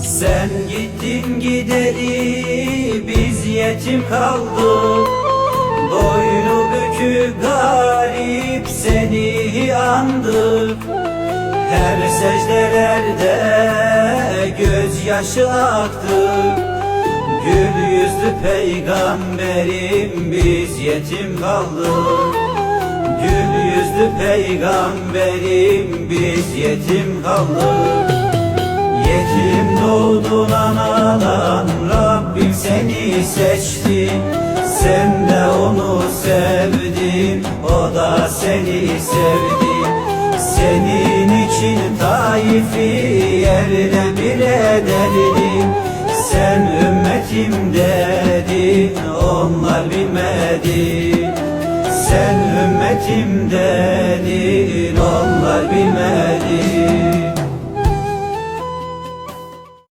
Sen gittin gideri biz yetim kaldık. Boynu bükük garip seni andık Her secdelerde gözyaşı aktı Gül yüzlü peygamberim biz yetim kaldık. Gül yüzlü peygamberim biz yetim kaldık Doğdun analan Rabbim seni seçti. Sen de onu sevdin O da seni sevdi. Senin için Taif'i yerle bir ederdim Sen ümmetim dedin Onlar bilmedi. Sen ümmetim dedin Onlar bilmedi